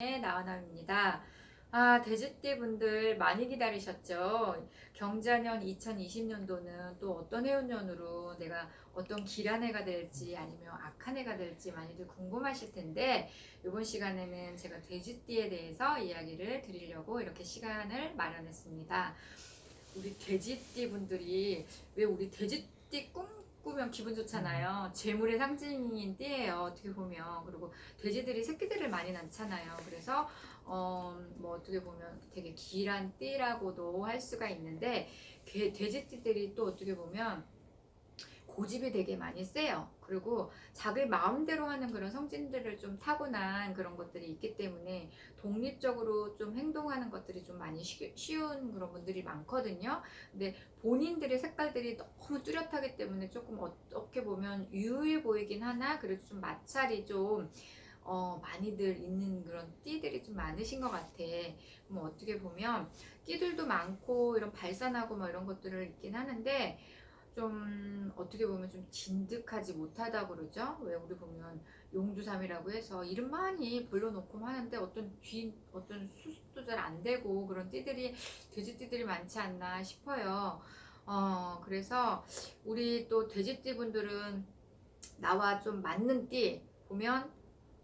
네, 나와남입니다. 아, 돼지띠 분들 많이 기다리셨죠? 경자년 2020년도는 또 어떤 해운년으로 내가 어떤 길한 해가 될지 아니면 악한 해가 될지 많이들 궁금하실 텐데 이번 시간에는 제가 돼지띠에 대해서 이야기를 드리려고 이렇게 시간을 마련했습니다. 우리 돼지띠 분들이 왜 우리 돼지띠 꿈 꾸면 기분 좋잖아요. 재물의 상징인 띠예요. 어떻게 보면 그리고 돼지들이 새끼들을 많이 낳잖아요. 그래서 어, 뭐 어떻게 보면 되게 길한 띠라고도 할 수가 있는데 개- 돼지띠들이 또 어떻게 보면 고집이 되게 많이 세요. 그리고 자기 마음대로 하는 그런 성질들을 좀 타고난 그런 것들이 있기 때문에 독립적으로 좀 행동하는 것들이 좀 많이 쉬- 쉬운 그런 분들이 많거든요. 근데 본인들의 색깔들이 너무 뚜렷하기 때문에 조금 어떻게 보면 유해 보이긴 하나 그래도 좀 마찰이 좀 어, 많이들 있는 그런 띠들이 좀 많으신 것 같아. 뭐 어떻게 보면 띠들도 많고 이런 발산하고 뭐 이런 것들을 있긴 하는데 좀 어떻게 보면 좀 진득하지 못하다 그러죠. 왜 우리 보면 용두삼이라고 해서 이름 많이 불러놓고 하는데 어떤 뒤 어떤 수습도 잘 안 되고 그런 띠들이 돼지띠들이 많지 않나 싶어요. 어 그래서 우리 또 돼지띠 분들은 나와 좀 맞는 띠 보면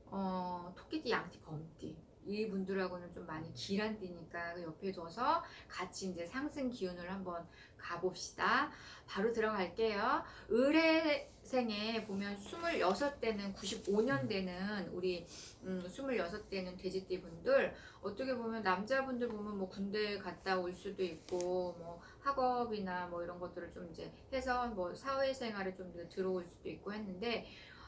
어, 토끼띠, 양띠, 범띠 이 분들하고는 좀 많이 길한 띠니까 그 옆에 둬서 같이 이제 상승 기운을 한번 가봅시다. 바로 들어갈게요. 의뢰생에 보면 26대는 95년대는 우리 음, 26대는 돼지띠 분들 어떻게 보면 남자분들 보면 뭐 군대 갔다 올 수도 있고 뭐 학업이나 뭐 이런 것들을 좀 이제 해서 뭐 사회생활에 좀 들어올 수도 있고 했는데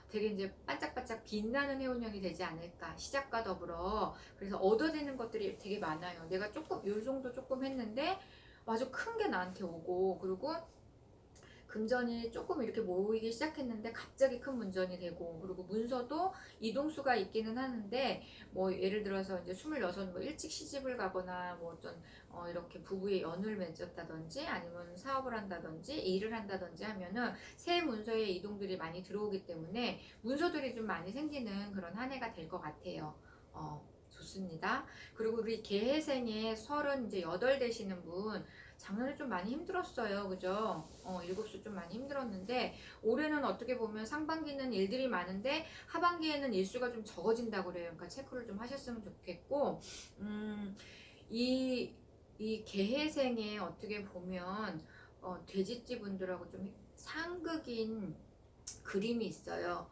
되게 이제 반짝반짝 빛나는 해운년이 되지 않을까. 시작과 더불어. 그래서 얻어지는 것들이 되게 많아요. 내가 조금 요 정도 조금 했는데 아주 큰 게 나한테 오고 그리고 금전이 조금 이렇게 모이기 시작했는데 갑자기 큰 문전이 되고 그리고 문서도 이동수가 있기는 하는데 뭐 예를 들어서 이제 26, 뭐 일찍 시집을 가거나 뭐 어떤 어 이렇게 부부의 연을 맺었다든지 아니면 사업을 한다든지 일을 한다든지 하면은 새 문서의 이동들이 많이 들어오기 때문에 문서들이 좀 많이 생기는 그런 한 해가 될 것 같아요. 어, 좋습니다. 그리고 우리 이제 여덟 되시는 분 작년에 좀 많이 힘들었어요. 그죠? 어, 일곱 수좀 많이 힘들었는데 올해는 어떻게 보면 상반기는 일들이 많은데 하반기에는 일수가 좀 적어진다고 그래요. 그러니까 체크를 좀 하셨으면 좋겠고 음, 이, 이 개해생에 어떻게 보면 어, 돼지띠 분들하고 좀 상극인 그림이 있어요.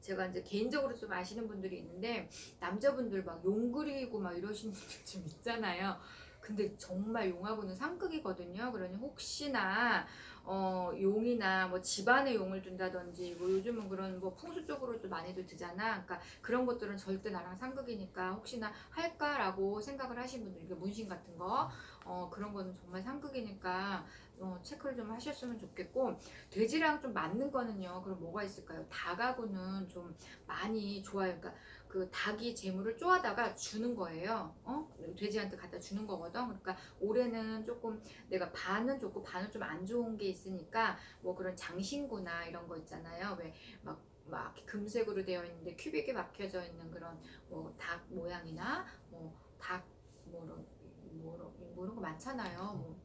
제가 이제 개인적으로 좀 아시는 분들이 있는데 남자분들 막 용 그리고 막 이러시는 분들 좀 있잖아요. 근데 정말 용하고는 상극이거든요. 그러니 혹시나 어, 용이나 뭐 집안에 용을 둔다든지 뭐 요즘은 그런 뭐 풍수 쪽으로도 많이들 드잖아. 그러니까 그런 것들은 절대 나랑 상극이니까 혹시나 할까라고 생각을 하신 분들, 이게 문신 같은 거, 어, 그런 거는 정말 상극이니까 어, 체크를 좀 하셨으면 좋겠고 돼지랑 좀 맞는 거는요. 그럼 뭐가 있을까요? 닭하고는 좀 많이 좋아요. 그러니까 그 닭이 재물을 쪼아다가 주는 거예요. 어? 돼지한테 갖다 주는 거거든. 그러니까 올해는 조금 내가 반은 좋고 반은 좀 안 좋은 게 있으니까 뭐 그런 장신구나 이런 거 있잖아요. 왜막 막 금색으로 되어 있는데 큐빅이 막혀져 있는 그런 뭐 닭 모양이나 뭐 닭 뭐런 뭐런 뭐 이런 거 많잖아요. 뭐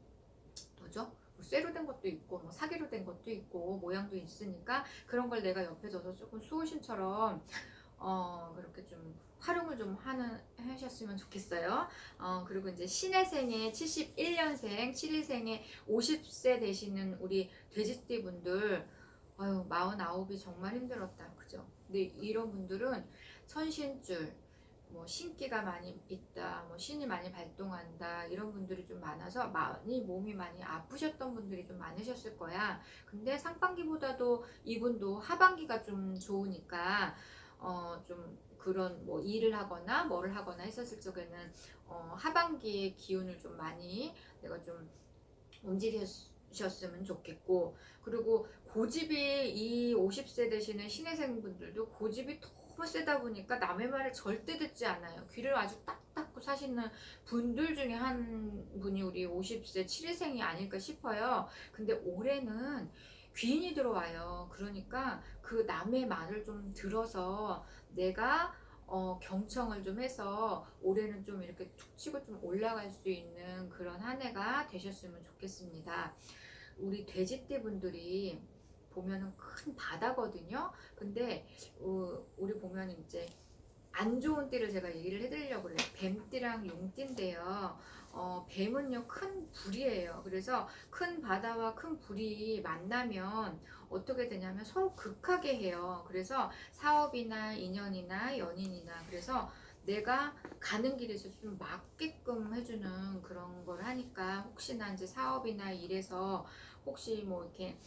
뭐죠? 뭐 쇠로 된 것도 있고 뭐 사기로 된 것도 있고 모양도 있으니까 그런 걸 내가 옆에 둬서 조금 수호신처럼 어 그렇게 좀 활용을 좀 하는 하셨으면 좋겠어요. 어 그리고 이제 신해생의 71년생, 7일생의 50세 되시는 우리 돼지띠 분들 아유 49이 정말 힘들었다. 그죠? 근데 이런 분들은 천신줄 뭐 신기가 많이 있다, 뭐 신이 많이 발동한다 이런 분들이 좀 많아서 많이 몸이 많이 아프셨던 분들이 좀 많으셨을 거야. 근데 상반기보다도 이분도 하반기가 좀 좋으니까 어 좀 그런 뭐 일을 하거나 뭐를 하거나 했었을 적에는 어 하반기의 기운을 좀 많이 내가 좀 움직이셨으면 좋겠고 그리고 고집이 이 50세 되시는 신혜생 분들도 고집이 너무 세다 보니까 남의 말을 절대 듣지 않아요. 귀를 아주 딱 닫고 사시는 분들 중에 한 분이 우리 50세 7일생이 아닐까 싶어요. 근데 올해는 귀인이 들어와요. 그러니까 그 남의 말을 좀 들어서 내가 어, 경청을 좀 해서 올해는 좀 이렇게 툭 치고 좀 올라갈 수 있는 그런 한 해가 되셨으면 좋겠습니다. 우리 돼지띠 분들이 보면은 큰 바다거든요. 근데 어, 우리 보면 이제 안 좋은 띠를 제가 얘기를 해드리려고 그래요. 뱀띠랑 용띠인데요. 어, 뱀은요 큰 불이에요. 그래서 큰 바다와 큰 불이 만나면 어떻게 되냐면 서로 극하게 해요. 그래서 사업이나 인연이나 연인이나 그래서 내가 가는 길에서 좀 맞게끔 해주는 그런 걸 하니까 혹시나 이제 사업이나 일에서 혹시 뭐 이렇게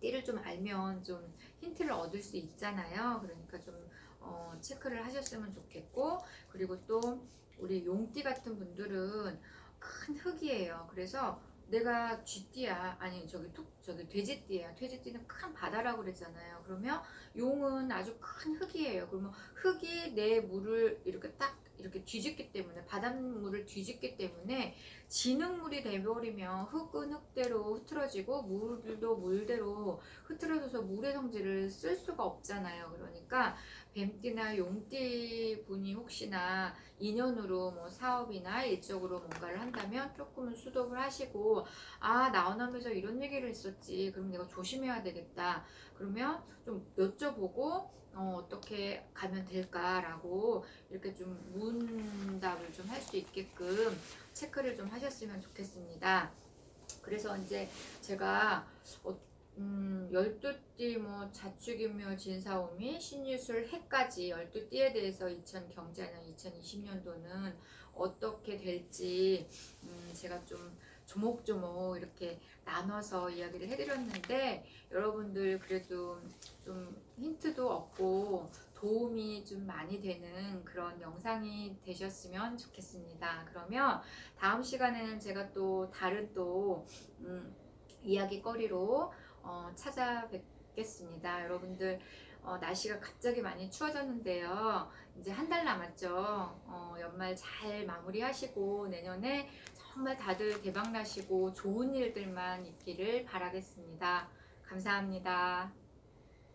띠를 좀 알면 좀 힌트를 얻을 수 있잖아요. 그러니까 좀 어, 체크를 하셨으면 좋겠고 그리고 또 우리 용띠 같은 분들은 큰 흙이에요. 그래서 내가 쥐띠야 아니 저기 툭 저기 돼지띠야. 돼지띠는 큰 바다라고 그랬잖아요. 그러면 용은 아주 큰 흙이에요. 그러면 흙이 내 물을 이렇게 딱 이렇게 뒤집기 때문에 바닷물을 뒤집기 때문에 진흙물이 돼버리면 흙은 흙대로 흐트러지고 물도 물대로 흐트러져서 물의 성질을 쓸 수가 없잖아요. 그러니까 뱀띠나 용띠 분이 혹시나 인연으로 뭐 사업이나 일적으로 뭔가를 한다면 조금은 수독을 하시고 아 나원함에서 이런 얘기를 했었지. 그럼 내가 조심해야 되겠다. 그러면 좀 여쭤보고 어, 어떻게 가면 될까라고 이렇게 좀 문답을 좀 할 수 있게끔 체크를 좀 하셨으면 좋겠습니다. 그래서 이제 제가 어, 음, 12띠 뭐 자축인묘 진사오미 신유술 해까지 12띠에 대해서 2000 경자년 2020년도는 어떻게 될지 음, 제가 좀 조목조목 이렇게 나눠서 이야기를 해드렸는데 여러분들 그래도 좀 힌트도 얻고 도움이 좀 많이 되는 그런 영상이 되셨으면 좋겠습니다. 그러면 다음 시간에는 제가 또 다른 또 음, 이야기거리로 어, 찾아뵙겠습니다. 여러분들 어, 날씨가 갑자기 많이 추워졌는데요. 이제 한 달 남았죠. 어, 연말 잘 마무리하시고 내년에 정말 다들 대박 나시고 좋은 일들만 있기를 바라겠습니다. 감사합니다.